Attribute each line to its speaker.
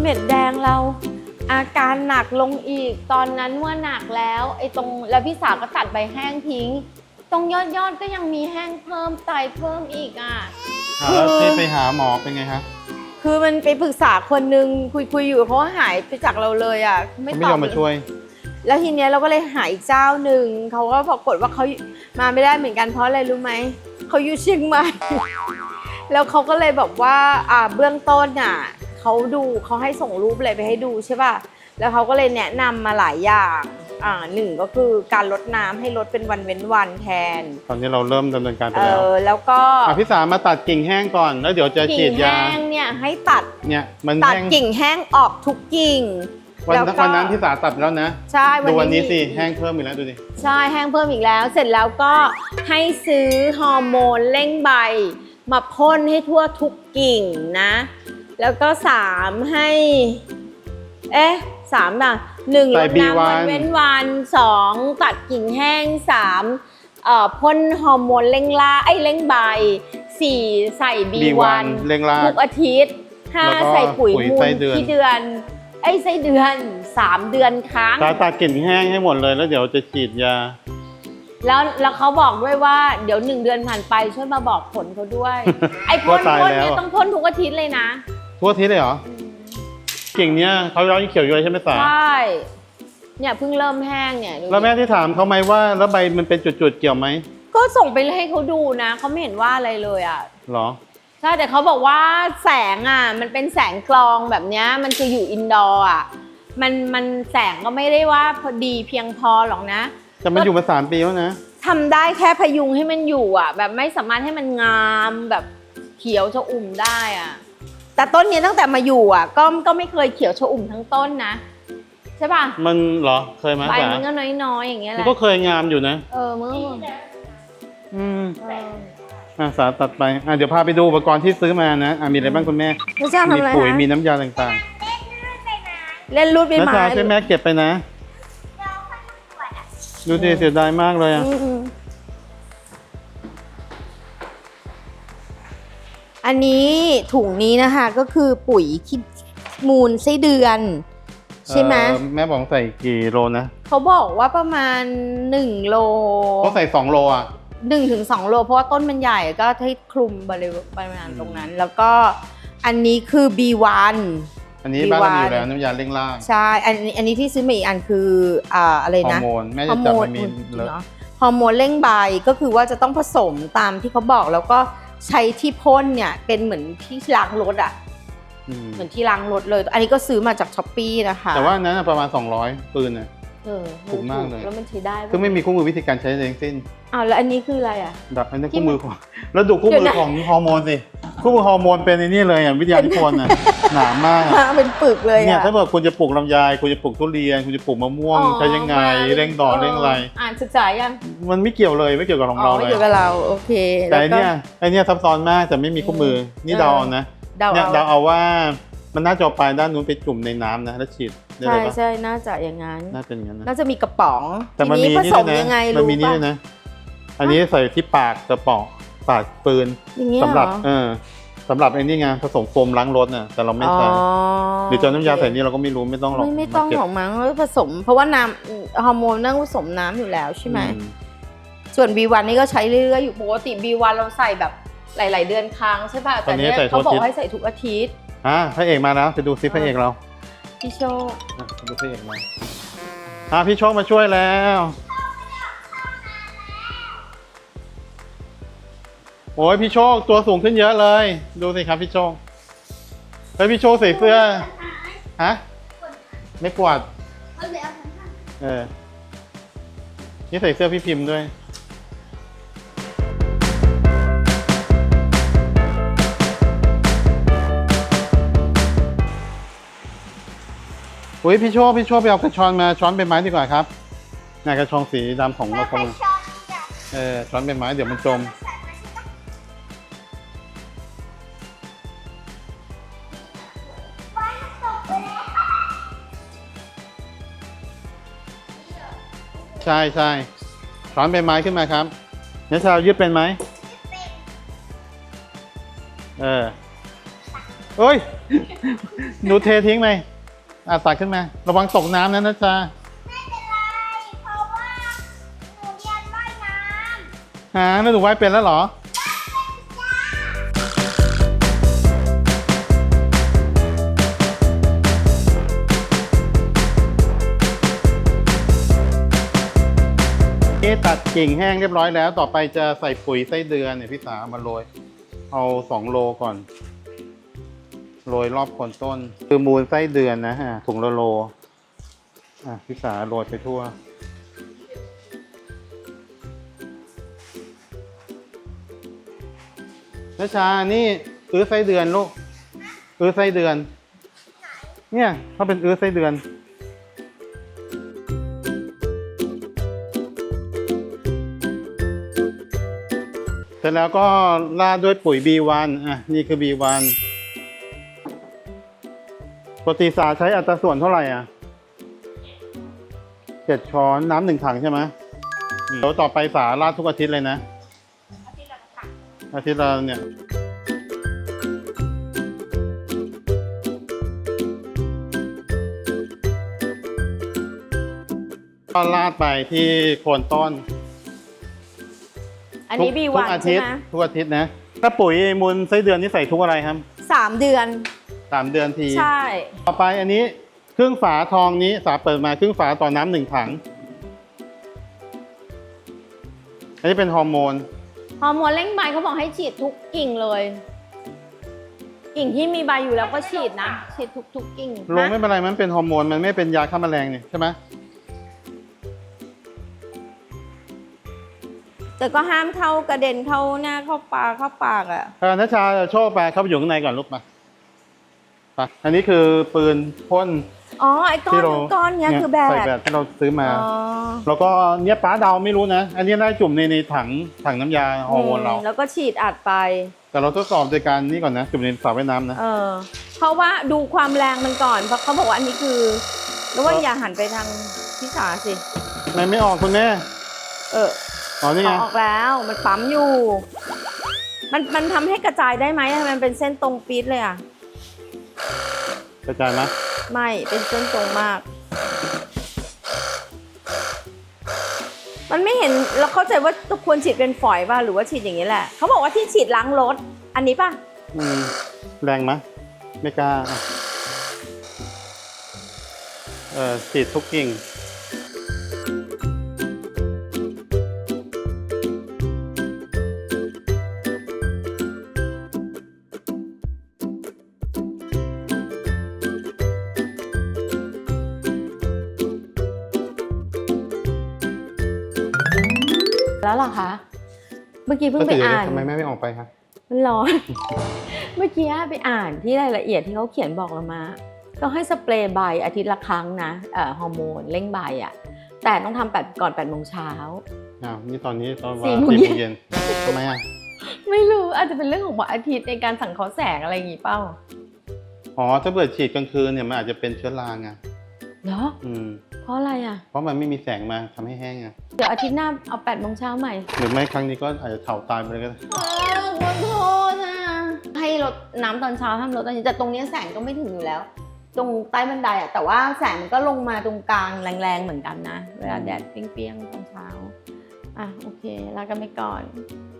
Speaker 1: เม็ดแดงเรา อาการหนักลงอีก ตอนนั้นว่าหนักแล้วไอ้ตรงแล้วพี่สาวก็ตัดใบแห้งทิ้ง ตรงยอดยอดๆก็ยังมีแห้งเพิ่มไตเพิ่มอีกอะ
Speaker 2: อะแล้วที่ไปหาหมอเป็นไงคะ
Speaker 1: คือมันไปปรึกษาคนนึงคุยคุยๆอยู่เขาก็หายไปจากเราเลยอะ
Speaker 2: เขา
Speaker 1: ไม่
Speaker 2: ไม่
Speaker 1: ตอย
Speaker 2: อ
Speaker 1: บ
Speaker 2: มมาช่วย
Speaker 1: แล้วทีเนี้ยเราก็เลยหาอีกเจ้าหนึ่งเขาก็ปรากฏว่าเขามาไม่ได้เหมือนกันเพราะอะไรรู้ไหมเขาอยู่เชียงใหม่ แล้วเขาก็เลยบอกว่าอ่าเบื้องต้นอะ เขาดูเขาให้ส่งรูปอะไรไปให้ดูใช่ป่ะ แล้วเขาก็เลยแนะนำมาหลายอย่างอ่าหนึ่งก็คือการลดน้ำให้ลดเป็นวันเว้นวันแทน
Speaker 2: ตอนนี้เราเริ่มดำเนินการไป
Speaker 1: เอ
Speaker 2: แล้ว
Speaker 1: อแล้วก็
Speaker 2: อะพี่สามาตัดกิ่งแห้งก่อนแล้วเดี๋ยวจะฉี
Speaker 1: กิ่
Speaker 2: ด
Speaker 1: ง
Speaker 2: ยา
Speaker 1: แห้งเนี่ยให้ตัด
Speaker 2: เนี่ยมัน
Speaker 1: ตัด
Speaker 2: แห้ง
Speaker 1: กิ่งแห้งออกทุกกิ่ง
Speaker 2: วัน
Speaker 1: แล้ว
Speaker 2: นั้น
Speaker 1: ก็
Speaker 2: วันนั้นพี่สาตัดแล้วนะ
Speaker 1: ใช่
Speaker 2: ดูวันนี้
Speaker 1: มี
Speaker 2: สิแห้งเพิ่มอีกแล้วดูดิ
Speaker 1: ใช่แห้งเพิ่มอีกแล้ว เสร็จแล้วก็ให้ซื้อฮอร์โมนเร่งใบ มาพ่นให้ทั่วทุกกิ่งนะ แล้วก็สามให้ เอ๊ะสามอะหนึ่งล
Speaker 2: ใส่
Speaker 1: ดน้ำวัน
Speaker 2: B1
Speaker 1: เว้นวันสองตัดกิ่งแห้งสามเอ่อพ่นฮอร์โมนเร่งล่าไอ้ยเร่งใบสี่ใส่บีวัน
Speaker 2: เร่งราก
Speaker 1: ทุกอาทิตย์ห้า
Speaker 2: แล้วก็
Speaker 1: ใส่ปุ๋ย
Speaker 2: ปุ๋ย
Speaker 1: มู
Speaker 2: ไส้
Speaker 1: ล
Speaker 2: เดือน
Speaker 1: ที่เดือนไอ้ยไส้เดือนสามเดือนครั้ง
Speaker 2: สาตัดกิ่งแห้งให้หมดเลยแล้วเดี๋ยวจะฉีดยา
Speaker 1: แล้วแล้วเขาบอกด้วยว่าเดี๋ยวหนึ่งเดือนผ่านไปช่วยมาบอกผลเขาด้วย ไอ้พ่น
Speaker 2: ว่าตาย
Speaker 1: พ่น
Speaker 2: แล้ว
Speaker 1: เนี่ย
Speaker 2: อะ
Speaker 1: ต้องพ่นทุกอาทิตย์เลยนะ
Speaker 2: ทั่วอาทิศเลยเหรอกิ่งเนี้ยเขาย้อยเขียวย้อยใช่ไหมสา
Speaker 1: ใช่เนี่ยเพิ่งเริ่มแห้งเนี่ยดูดิ
Speaker 2: แล้วแม่ที่ถามเขาไหมว่าแล้วใบมันเป็นจุดๆเกี่ยวไหม
Speaker 1: ก็ส่งไปให้เขาดูนะเขาไม่เห็นว่าอะไรเลยอะ
Speaker 2: เหรอ
Speaker 1: ใช่แต่เขาบอกว่าแสงอะ มันเป็นแสงกรองแบบเนี้ยมันคืออยู่อินดอร์อะมันมันแสงก็ไม่ได้ว่าพอดีเพียงพอหรอกนะ
Speaker 2: แต่มันอยู่มาสามปีแล้วนะ
Speaker 1: ทำได้แค่พยุงให้มันอยู่อะ แบบไม่สามารถให้มันงามแบบเขียวชอุ่มได้อะ แต่ต้นเนี้ยตั้งแต่มาอยู่อะ ก็ก็ไม่เคยเขียวชอุ่มทั้งต้นนะ ใช่ป่ะ
Speaker 2: มันเหรอเคยไหม
Speaker 1: ใบ
Speaker 2: สา
Speaker 1: มันก็น้อยๆอย่างเงี้ยแห
Speaker 2: มัน
Speaker 1: ละ
Speaker 2: ก็เคยงามอยู่นะ
Speaker 1: เออมึง
Speaker 2: อืม
Speaker 1: เออ
Speaker 2: อะสาตัดไปอะเดี๋ยวพาไปดูอุปกรณ์ที่ซื้อมานะอะมีอะไรบ้างคุณแม่
Speaker 1: แล้วเจ้าทำ
Speaker 2: มี
Speaker 1: อะไร
Speaker 2: ปุ๋ยมี
Speaker 1: นะ
Speaker 2: น้ำยาต่าง
Speaker 1: เล่นรูด
Speaker 2: ๆ
Speaker 1: ใบ
Speaker 2: แล้ว
Speaker 1: ไม้
Speaker 2: จาช่วยแม่เก็บไปนะ ดูดิเสียดายมากเลยอะ
Speaker 1: อืม อันนี้ถุงนี้นะคะก็คือปุ๋ยคิดมูลไส้เดือน ใช่ไหม
Speaker 2: เอ่อแม่บอกใส่กี่โลนะ
Speaker 1: เขาบอกว่าประมาณ1โล
Speaker 2: เขาใส่สองโลอะ
Speaker 1: หนึ่งถึงสองโล เพราะว่าต้นมันใหญ่ก็ให้คลุมบริเวณประมาณตรงนั้น แล้วก็อันนี้คือ B1
Speaker 2: อันนี้บ้านเรามีอยู่
Speaker 1: ดี
Speaker 2: แล้ว
Speaker 1: วาน
Speaker 2: น้ำยาเร่งร่าง
Speaker 1: ใช่ อันนี้อันนี้ที่ซื้อมาอีกอันคืออ่าอะไร
Speaker 2: ฮอ
Speaker 1: นะ
Speaker 2: ร์โมนแม่
Speaker 1: ฮอ
Speaker 2: จะ
Speaker 1: ร์
Speaker 2: จั
Speaker 1: โม
Speaker 2: บ
Speaker 1: น
Speaker 2: มันมีเลอะ
Speaker 1: เนาะฮอร์โมนเร่งใบก็คือว่าจะต้องผสมตามที่เขาบอกแล้วก็ ใช้ที่พ่นเนี่ยเป็นเหมือนที่ล้างรถอะ
Speaker 2: อืม
Speaker 1: เหมือนที่ล้างรถเลย อันนี้ก็ซื้อมาจากช้อปปี้นะคะ
Speaker 2: แต่ว่าอันนั้นนะประมาณ 200 ปืนน่ะ
Speaker 1: เออ
Speaker 2: ถูกมากเลย
Speaker 1: แล้วมันใช้ได้ปะ
Speaker 2: ซึ่งไม่มีคู่มือวิธีการใช้เองสิ้น
Speaker 1: อ้าวแล้วอันนี้คืออะไรอะ
Speaker 2: ดับอันนี้
Speaker 1: ที่
Speaker 2: คู่มือของแล้วดูคู่
Speaker 1: เดี๋
Speaker 2: มื
Speaker 1: ยว
Speaker 2: อ
Speaker 1: นะ
Speaker 2: ของฮอร์โมนสิคู่มือฮอร์โมนเป็นในนี่เลยอะวิทยานิพนธ์อะหนามากอะ
Speaker 1: มาเป็นปึกเลย
Speaker 2: เนี่ย
Speaker 1: อะ
Speaker 2: ถ้าเกิดคุณจะปลูกลำไยคุณจะปลูกทุเรียนคุณจะปลูกมะม่วง
Speaker 1: อ๋อ
Speaker 2: ใช้ยังไง
Speaker 1: มา
Speaker 2: เร่งดอกเร่งอะไร
Speaker 1: อ่านศึกษายัง
Speaker 2: มันไม่เกี่ยวเลยไม่เกี่ยวกับของ
Speaker 1: อ๋
Speaker 2: เรา
Speaker 1: อ
Speaker 2: เล
Speaker 1: ไม่
Speaker 2: ย
Speaker 1: เกี่ยวกับเราโอเค
Speaker 2: แต่ไอ
Speaker 1: แล้วก็
Speaker 2: เนี่ยไอเนี่ยซับซ้อนมากแต่ไม่มีคู่มือนี่เดาเอานะ
Speaker 1: เดา
Speaker 2: เนี่ย
Speaker 1: เอา
Speaker 2: เดาเอาว่า มันน่าจะเอาปลายด้านนู้นไปจุ่มในน้ำนะ แล้วฉีดได้
Speaker 1: ใช่
Speaker 2: เลยปะ
Speaker 1: ใช่น่าจะอย่างนั้น
Speaker 2: น่าเป็นอย่างนั้นนะ
Speaker 1: น่าจะมีกระป๋อง
Speaker 2: แต่มัน
Speaker 1: ที
Speaker 2: มี
Speaker 1: ผ
Speaker 2: นี่
Speaker 1: ส
Speaker 2: ด้ว
Speaker 1: ม
Speaker 2: ยนะ
Speaker 1: ยังไง
Speaker 2: มัน
Speaker 1: รู้
Speaker 2: มีนี่
Speaker 1: ป่ะ
Speaker 2: ด้วยนะ อันนี้ใส่ที่ปากกระป๋องปากปืน
Speaker 1: อย่างเงี้ย
Speaker 2: สำหรับ
Speaker 1: เอ
Speaker 2: เออสำหรับไอ้นี่ไงผสมโฟมล้างรถน่ะแต่เราไม่ใส่หรือจะเอาน้ำยาใส่นี่เราก็ไม่รู้ไม่ต้องหรอก
Speaker 1: ไม่ไม่ต้องา
Speaker 2: เก็บ
Speaker 1: หรอกมั้งแล้วผสม เพราะว่าน้ำฮอร์โมนต้องผสมน้ำอยู่แล้วใช่ไหม
Speaker 2: อื
Speaker 1: ส่วน B1 นี่ก็ใช้เรื่อยๆอยู่ปกติ B1 เราใส่แบบหลาย ๆ เดือนครั้งใช่ป่ะแต่เนี่ยเขาบอกให้ใส่ทุกอาทิตย์
Speaker 2: อะพระเอกมาแล้วไปดูซิพระเอกเรา
Speaker 1: พี่โชค
Speaker 2: อะไปดูพระเอกมาอะพี่โชคมาช่วยแล้ว โอ้ยพี่โชคตัวสูงขึ้นเยอะเลย ดูสิครับพี่โชคแล้วพี่โชคใส่เสื้อฮะไม่กวาดเออนี่ใส่เสื้อพี่พิมพ์ด้วย อุ้ยพี่โชคพี่โชคไปเอากระชอนมาช้อนใบไม้ดีกว่าครับน่ะกระชอนสีดำของเราคนเออช้อนใบไม้เดี๋ยวมันจม ใช่ใช่ช้อนใบไม้ขึ้นมาครับเนชาวยืดเป็นไหมเออเฮ้ยหนูเททิ้งไหม อะตักขึ้นมา ระวังตกน้ำนะนะจ๊ะ
Speaker 3: ไม่เป็นไร เพราะว่าหนูเรียนว่ายน้
Speaker 2: ฮะแล้วหนูว่ายเป็นแล้วเหรอนี่ตัดกิ่งแห้งเรียบร้อยแล้ว ต่อไปจะใส่ปุ๋ยไส้เดือนเนี่ยพี่สาเอามาโรย เอาสองโลก่อน โรยรอบโคนต้น คือมูลไส้เดือนนะฮะถุงละโลอะพี่สาโรยไปทั่วนชชา นี่อื้อไส้เดือนลูก อื้อไส้เดือน เนี่ยเขาเป็นอื้อไส้เดือนเสร็จแล้วก็ราดด้วยปุ๋ย B1 อะ นี่คือ B1 ติสาใช้อัตราส่วนเท่าไหร่อะเจ็ดช้อนน้ำหนึ่งถังใช่ไหมอืมเดี๋ยวต่อไปสาราดทุกอาทิตย์เลยนะ อาทิตย์ละเนี่ยก็ลาดไปที่โคนต้น
Speaker 1: อันนี้
Speaker 2: ทุก
Speaker 1: บี
Speaker 2: ทุ
Speaker 1: วั
Speaker 2: ก
Speaker 1: น
Speaker 2: อา
Speaker 1: ใช่
Speaker 2: ทิต
Speaker 1: ไห
Speaker 2: ย์
Speaker 1: ม
Speaker 2: ทุกอาทิตย์นะ ถ้าปุ๋ยมูลไส้เดือนนี่ใส่ทุกอะไรครับ
Speaker 1: สามเดือน
Speaker 2: สามเดือนที
Speaker 1: ใช่
Speaker 2: ต่อไปอันนี้ครึ่งฝาทองนี้สาเปิดมาครึ่งฝาต่อน้ำหนึ่งถัง อันนี้เป็นฮอร์โมน
Speaker 1: ฮอร์โมนเร่งใบเขาบอกให้ฉีดทุกกิ่งเลย กิ่งที่มีใบอยู่แล้วก็ฉีดนะ ฉีดทุกทุกๆกิ่ง
Speaker 2: ลงไม่
Speaker 1: นะ
Speaker 2: เป็นไรมันเป็นฮอร์โมนมันไม่เป็นยาฆ่าแมลงนี่ใช่ไหม
Speaker 1: แต่ก็ห้ามเข้ากระเด็นเข้าหน้าเข้าปากเข้าปากอะ
Speaker 2: เออนัชชาโชว์ไปเข้าไปอยู่ข้างในก่อนลูกมา ไปอันนี้คือปืนพ่น
Speaker 1: อ๋อไอ้ก้อ
Speaker 2: ที่
Speaker 1: น
Speaker 2: เรา
Speaker 1: ก้อนเนี้ยคือแบ
Speaker 2: ใส่
Speaker 1: บ
Speaker 2: แบบที่เราซื้อมา
Speaker 1: อ๋อ
Speaker 2: แล้วก็เนี่ยป้าเดาไม่รู้นะ อันนี้ได้จุ่มในในถังถังน้ำยาฮอร์โมนเรา
Speaker 1: แล้วก็ฉีดอัดไป
Speaker 2: แต่เราทดสอบโดยการนี่ก่อนนะ จุ่มในสระว่ายน้ำนะ
Speaker 1: เออ เพราะว่าดูความแรงมันก่อน เพราะเขาบอกว่าอันนี้คือแล้วว่าอย่าหันไปทางพี่สาสิ
Speaker 2: ทำไมไม่ออกคุณแม่
Speaker 1: เออ
Speaker 2: อ๋อนี่ไง
Speaker 1: ออกแล้ว มันปั๊มอยู่ มันมันทำให้กระจายได้ไหมทำไมมันเป็นเส้นตรงปี๊ดเลยอะ
Speaker 2: กระจายไหม
Speaker 1: ไม่เป็นเส้นตรงมาก มันไม่เห็นเราเข้าใจว่าควรฉีดเป็นฝอยป่ะหรือว่าฉีดอย่างนี้แหละเขาบอกว่าที่ฉีดล้างรถ อันนี้ป่ะ
Speaker 2: อืมแรงไหมไม่กล้าอะเออฉีดทุกกิ่ง
Speaker 1: แล้วเหรอคะ เมื่อกี้เพิ่ง
Speaker 2: ก็
Speaker 1: ไป
Speaker 2: ติดอยู่
Speaker 1: อ่าน
Speaker 2: ทำไมแม่ไม่ออกไปคะ
Speaker 1: มันร้อน เมื่อกี้ไปอ่านที่รายละเอียดที่เขาเขียนบอกเรามา ก็ให้สเปรย์ใบอาทิตย์ละครั้งนะเอ่อฮอร์โมนเร่งใบอะ่ะ แต่ต้องทำแปดก่อน8ปดโมงเช้า
Speaker 2: อ้าวนี่ตอนนี้ตอน
Speaker 1: สี่
Speaker 2: ว่า
Speaker 1: โมง
Speaker 2: สี่
Speaker 1: เย็น
Speaker 2: โมงเย็นทำไมอะ
Speaker 1: ไม่รู้อาจจะเป็นเรื่องของวันอาทิตย์ในการสั่งเคอแสงอะไรอย่างงี้เปล่า
Speaker 2: อ๋อถ้าเปิดฉีดกลางคืนเนี่ยมันอาจจะเป็นเชื้อราไง
Speaker 1: เหรอ
Speaker 2: อืม
Speaker 1: เพ ราะอะไรอะ
Speaker 2: เพราะมันไม่มีแสงมาทำให้แห้งไง
Speaker 1: เดี๋ยวอาทิตย์หน้าเอา8ปดโมงเช้าใหม่
Speaker 2: หรือไม่ครั้งนี้ก็อาจจะเฉาตายไปเลยก็ได้
Speaker 1: เออขอโทษนะ ให้ลดน้ำตอนเช้าห้ามลดตอนเย็นแต่ตรงเนี้ยแสงก็ไม่ถึงอยู่แล้ว ตรงใต้บันไดอะแต่ว่าแสงมันก็ลงมาตรงกลางแรงๆเหมือนกันนะ เวลาแดดเปรี้ยงๆตอนเช้า อะโอเคลากันไปก่อน
Speaker 2: ค